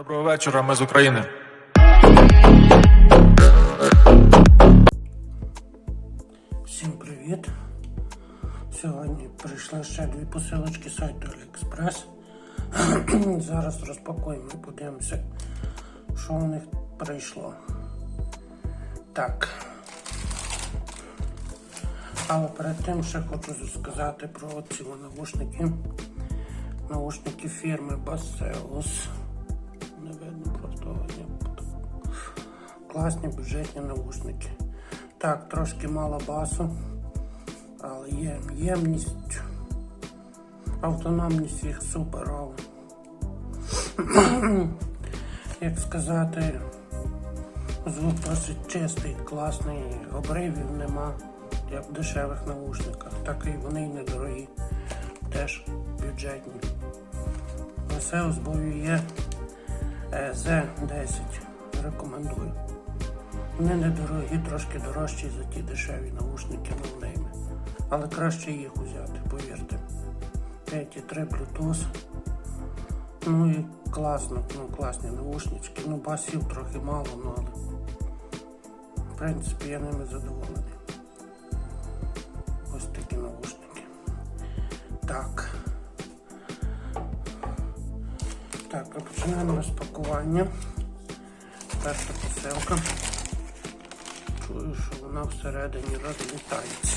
Доброго вечора, ми з України. Всім привіт! Сьогодні прийшли ще дві посилочки сайту AliExpress. Зараз розпакуємо і подивимося, що у них прийшло. Так. Але перед тим ще хочу сказати про ці навушники. Наушники фірми Baseus. Класні бюджетні наушники. Так, трошки мало басу, але є ємність, автономність їх суперова. Як сказати, звук досить чистий, класний, обривів нема, як в дешевих наушниках, так і вони недорогі, теж бюджетні. Весело з бою є Z10, рекомендую. Вони недорогі, трошки дорожчі за ті дешеві наушники ноунейми. Але краще їх взяти, повірте. 5,3 Bluetooth. Ну і класно, ну класні наушнички. Ну басів трохи мало, ну але в принципі я ними задоволений. Ось такі наушники. Так. Так, починаємо розпакування. Перша посилка. Чую, що вона всередині розлітається.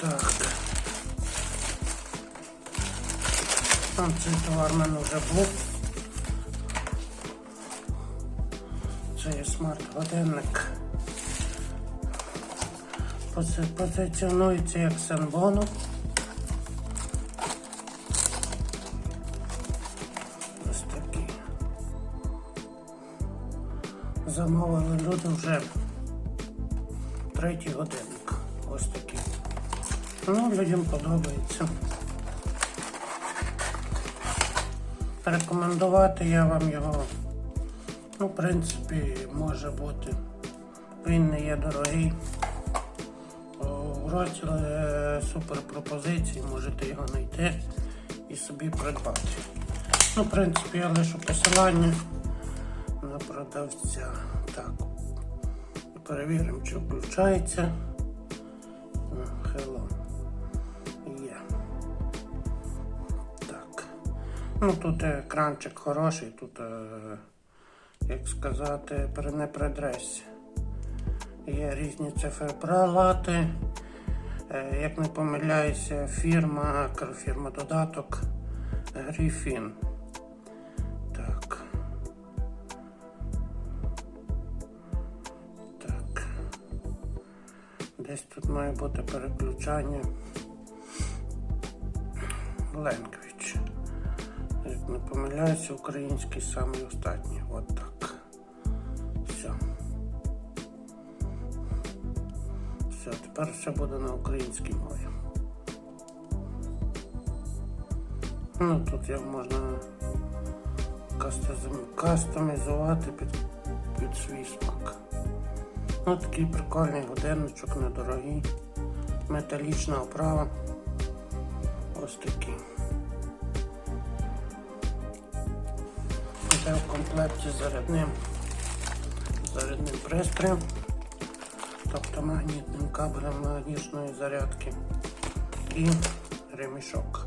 Так. Там цей товар в мене вже був. Це є смарт-годинник. Позиціонується як Сенбону. Замовили люди вже третій годинник. Ось такий. Ну, людям подобається. Рекомендувати я вам його. Ну, в принципі, може бути. Він не є дорогий. У році е, супер пропозиції, можете його знайти і собі придбати. Ну, в принципі, я лишу посилання на продавця. Так. Перевіримо, чи включається. Hello. Є. Так. Ну тут екранчик хороший, тут, е, як сказати, не придресся. Є різні циферблати. Е, Як не помиляюся, фірма, фірма додаток Гріфін. Має бути переключання. Language. Як не помиляюся, український самий останній. От так. Все. Все, тепер все буде на українській мові. Ну, тут як можна кастомізувати під, під свій смак. Ну, такий прикольний годинничок, недорогий. Металічна оправа. Ось такий. Це в комплекті з зарядним, зарядним пристроєм, тобто магнітним кабелем магнітної зарядки і ремішок.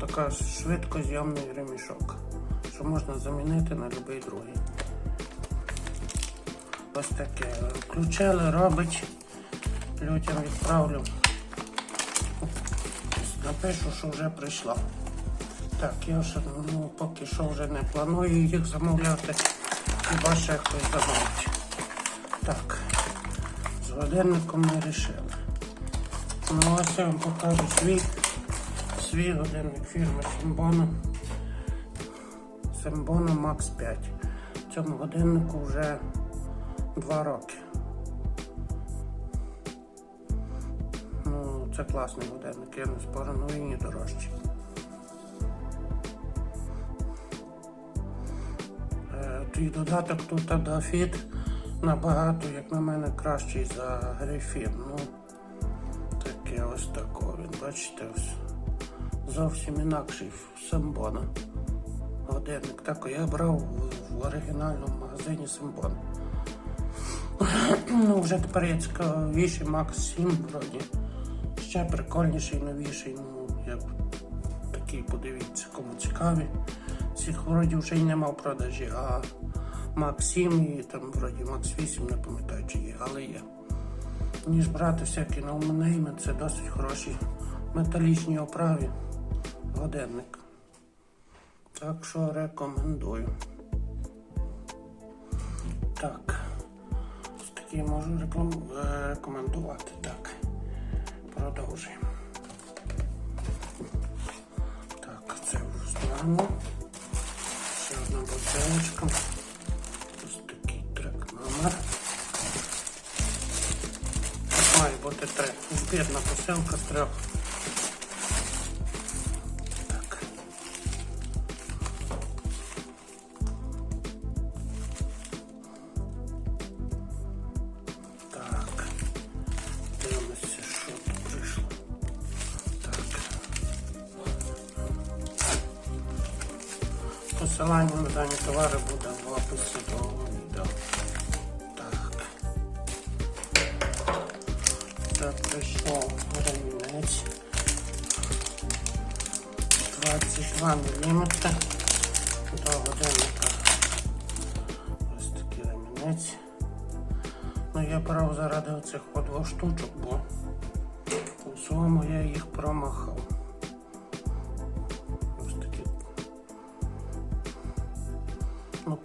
То кажуть, швидкозйомний ремішок, що можна замінити на будь-який другий. Ось таке. Включили, робить. Людям відправлю. Напишу, що вже прийшла. Так, я ще ну, поки що вже не планую їх замовляти. Хіба ще хтось замовить. Так, з годинником ми вирішили. Ну ось я вам покажу свій, свій годинник фірми Симбоно. Симбоно Max 5. Цьому годиннику вже 2 роки. Ну, це класний годинник, я не спорю, ну він і дорожчий. Е, Твій додаток тут Адафіт набагато, як на мене, кращий за Грифін. Ну, таке. ось такого. Він бачите, зовсім інакший Самбона. Годинник. Так я брав в, оригінальному магазині Самбон. Ну, вже тепер є цікавіший Max 7 вроді. Ще прикольніший, новіший. Ну, як такий, подивіться, кому цікаві. Цих вроді вже й нема в продажі, а Max 7 і там вроді Max 8, не пам'ятаю, чи є, але є. Ніж брати всякі ноунейми, це досить хороші металічні оправі. Годинник. Так що рекомендую. Так. Такий можу рекомендувати. Так. Продовжуємо. Так, це вставимо. Ще одна бутилочка. Ось такий трек номер. Має бути трек. Збірна посилка з трьох. Посилання на дані товари буде в описі до відео. Так. Це прийшов ремінець. 22 мм до годинника. Ось такий ремінець. Ну я брав заради оцих по двох штучок, бо у своєму я їх промахав.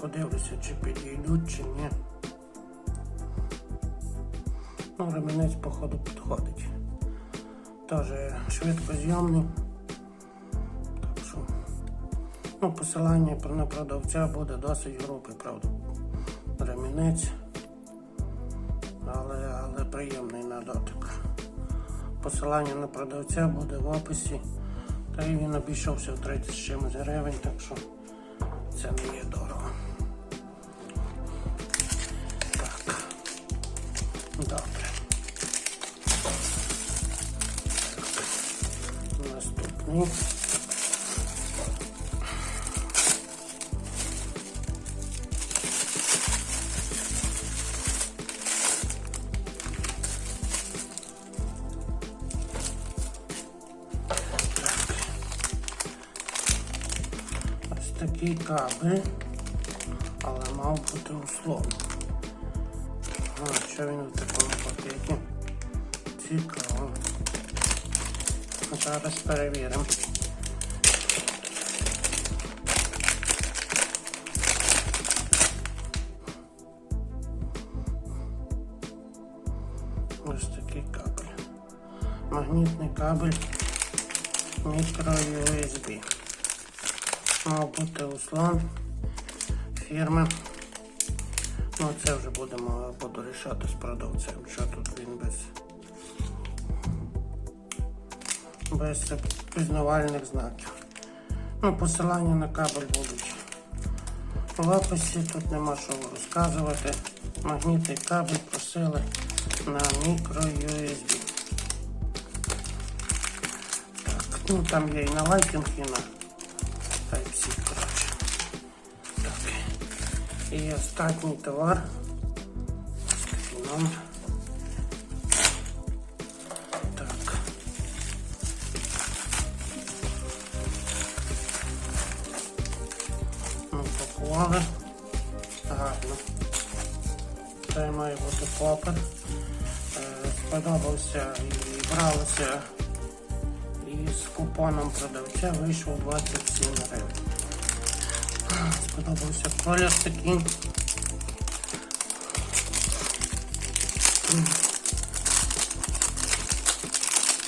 Подивлюся, чи підійдуть, чи ні. Ну, ремінець, походу, підходить. Теж швидкозйомний. Так що, ну, посилання на продавця буде досить грубий, правда. Ремінець. Але, але приємний на дотик. Посилання на продавця буде в описі. Та й він обійшовся в 30 з чимось гривень, так що це не є Наступний. Ось такий кабель, але мав бути условно. А, що він в такому пакеті? Цікаво. Зараз перевіримо. Ось такий кабель. Магнітний кабель мікро USB. Мав бути услон фірми. Ну це вже будемо буду рішати з продавцем, що тут він без. Без пізнавальних знаків. Ну, посилання на кабель будуть. В описі тут нема що розказувати. Магнітний кабель просили на мікро USB. Так, ну там є і на Lightning, і на Type-C, коротше. Так. І останній товар. Такий Пакували. Гарно. Це має бути попер. Е, Сподобався і бралося і з купоном продавця вийшов 27 гривень. Сподобався колір такий.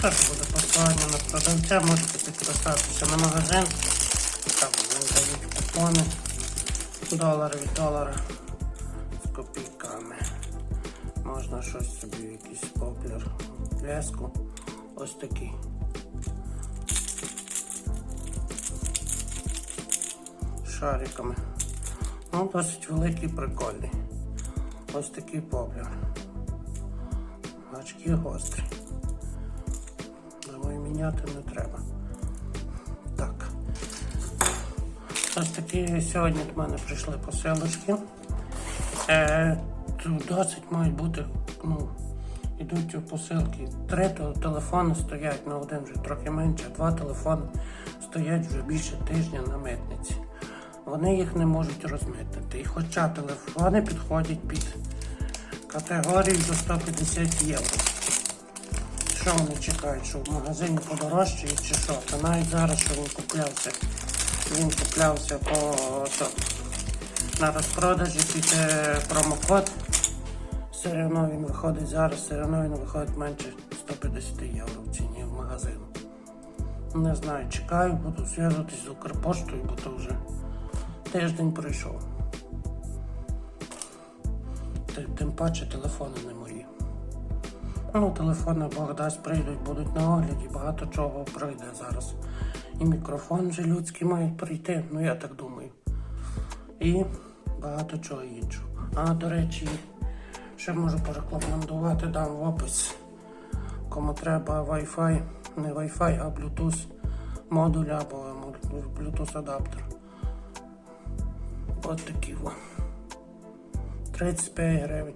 Так буде посилання на продавця, можете підписатися на магазин. Там дають купони. Долар від долара з копійками. Можна щось собі, якийсь поплер, леску. Ось такий. Шариками. Ну, досить великий, прикольний. Ось такий поплер. Гачки гострі. міняти не треба. Ось такі сьогодні до мене прийшли посилочки. Е, досить мають бути, ну, ідуть у посилки. Три телефони стоять на один вже трохи менше, а два телефони стоять вже більше тижня на митниці. Вони їх не можуть розмитнити. І хоча телефони підходять під категорію до 150 євро. Що вони чекають, що в магазині подорожчає чи що? Та навіть зараз, що він куплявся, він куплявся по то, на розпродажі е, промокод. Все одно він виходить зараз, все одно він виходить менше 150 євро в ціні в магазину. Не знаю, чекаю, буду зв'язуватись з Укрпоштою, бо то вже тиждень пройшов. Тим паче телефони не мої. Ну, телефони Бог дасть прийдуть, будуть на огляді, багато чого пройде зараз. І мікрофон вже людський мають прийти, ну я так думаю. І багато чого іншого. А, до речі, ще можу порекомендувати, дам в опис. Кому треба Wi-Fi, не Wi-Fi, а Bluetooth модуль або Bluetooth адаптер. От такі во. 35 гривень.